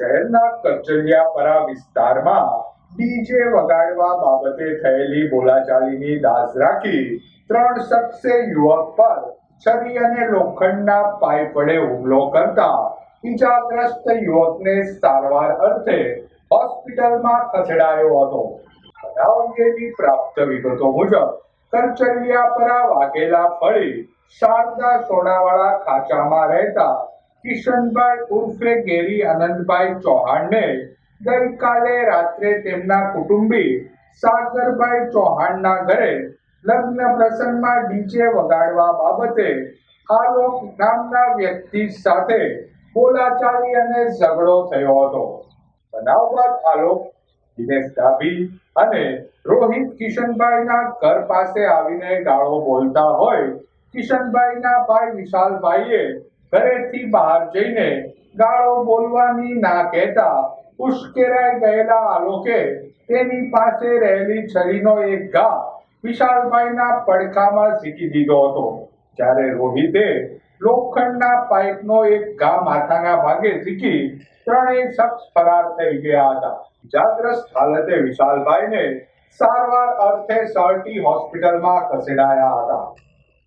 શહેરના કચલિયાપરા વિસ્તારમાં ડીજે વગાડવા બાબતે થયેલી બોલાચાલીની દાઝ રાખી ત્રણ શખ્સે યુવક પર છરી અને લોખંડના પાઇપ વડે હુમલો કરતા ઈજાગ્રસ્ત યુવકને સારવાર અર્થે હોસ્પિટલમાં ખસેડાયો હતો. બનાવ અંગેની પ્રાપ્ત વિગતો મુજબ કરચલિયાપરા વાઘેલા ફળી શારદા સોનાવાળા ખાંચામાં રહેતા કિશનભાઈ ઉર્ફે ગેરી આનંદભાઈ ચૌહાણને ગઈકાલે રાત્રે તેમના કુટુંબી સાગરભાઈ ચૌહાણના ઘરે લગ્ન પ્રસંગમાં ડીજે વગાડવા બાબતે આલોક નામના વ્યક્તિ સાથે બોલાચાલી અને ઝઘડો થયો હતો. બનાવ બાદ આલોક દિનેશ ડાભી અને રોહિત કિશનભાઈના ઘર પાસે આવીને ગાળો બોલતા હોય, કિશનભાઈના ભાઈ વિશાલભાઈએ ઘરેથી બહાર જઈને ગાળો બોલવાની ના કહેતા ઉશ્કેરાઈ ગયેલા આલોકે તેની પાસે રહેલી છરીનો એક ઘા વિશાલભાઈના પડખામાં ઝીકી દીધો હતો. જ્યારે રોહિતે લોખંડના પાઇપનો એક ઘા માથાના ભાગે ઝીકી ત્રણેય શખ્સ ફરાર થઈ ગયા હતા. જાગ્રસ્ત હાલતે વિશાલભાઈને સારવાર અર્થે સર્ટી હોસ્પિટલમાં ખસેડાયા હતા.